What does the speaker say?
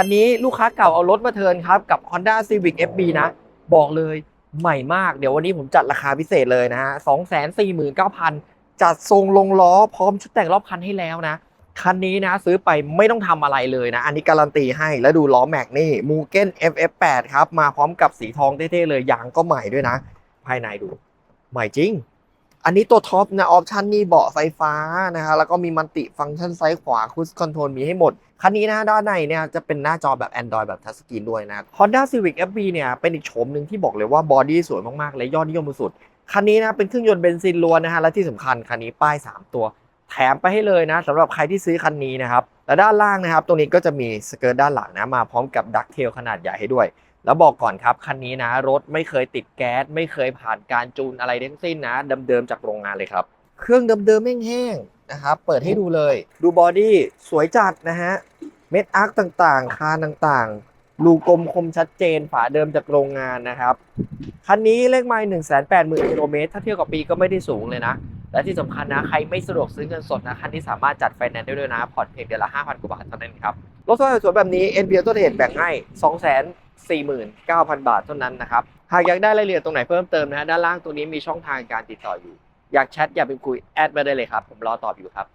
คันนี้ลูกค้าเก่าเอารถมาเทินครับกับ Honda Civic FB นะ บอกเลยใหม่มาก เดี๋ยววันนี้ผมจัดราคาพิเศษเลยนะฮะ249,000จัดทรงลงล้อพร้อมชุดแต่งรอบคันให้แล้วนะ คันนี้นะซื้อไปไม่ต้องทำอะไรเลยนะ อันนี้การันตีให้แล้วดูล้อแม็กนี่มูเก้น FF8 ครับ มาพร้อมกับสีทองเท่ๆเลยยางก็ใหม่ด้วยนะ ภายในดู ใหม่จริง อันนี้ตัวท็อปนะออปชันนี่เบาะไฟฟ้านะฮะแล้วก็มีมันติฟังก์ชันซ้ายขวาคูสคอนโทรลมีให้หมด คันนี้นะด้านในเนี่ยจะเป็นหน้าจอแบบ Android แบบทัชสกรีนด้วยนะ Honda Civic FB เนี่ยเป็นอีกโฉมหนึ่งที่บอกเลยว่าบอดี้สวยมากๆเลยยอดนิยมสุด คันนี้นะเป็นเครื่องยนต์เบนซินล้วนนะฮะและที่สำคัญคันนี้ป้าย 3 ตัว แถมไปให้เลยนะสำหรับใครที่ซื้อคันนี้นะครับและด้านล่างนะครับตรงนี้ก็จะมีสเกิร์ตด้านหลังนะมาพร้อมกับดักเทลขนาดใหญ่ให้ด้วย แล้วบอกก่อนครับคันนี้นะ รถไม่เคยติดแก๊ส ไม่เคยผ่านการจูนอะไรทั้งสิ้นนะเดิมๆจากโรงงานเลยครับ เครื่องเดิมๆแห้งๆนะครับเปิดให้ดูเลย ดูบอดี้สวยจัดนะฮะเม็ดอาร์คต่างๆ คานต่างๆ รูกลมคมชัดเจน ฝาเดิมจากโรงงานนะครับ คันนี้เลขไมล์1 8 0 0 0 0กิโลเมตรถ้าเทียบกับปีก็ไม่ได้สูงเลยนะ และที่สำคัญนะ ใครไม่สะดวกซื้อเงินสดนะ คันนี้สามารถจัดไฟแนนซ์ได้ด้วยนะ ผ่อนเพียงเดือนละ5,000กว่าบาทเท่านั้นครับ รถสวยๆแบบนี้ NPL ตัวเทรดแบ่งให้ 49,000 บาทเท่านั้นนะครับ หากอยากได้รายละเอียดตรงไหนเพิ่มเติมนะฮะด้านล่างตรงนี้มีช่องทางการติดต่ออยู่ อยากแชทอยากเป็นคุยแอดมาได้เลยครับ ผมรอตอบอยู่ครับ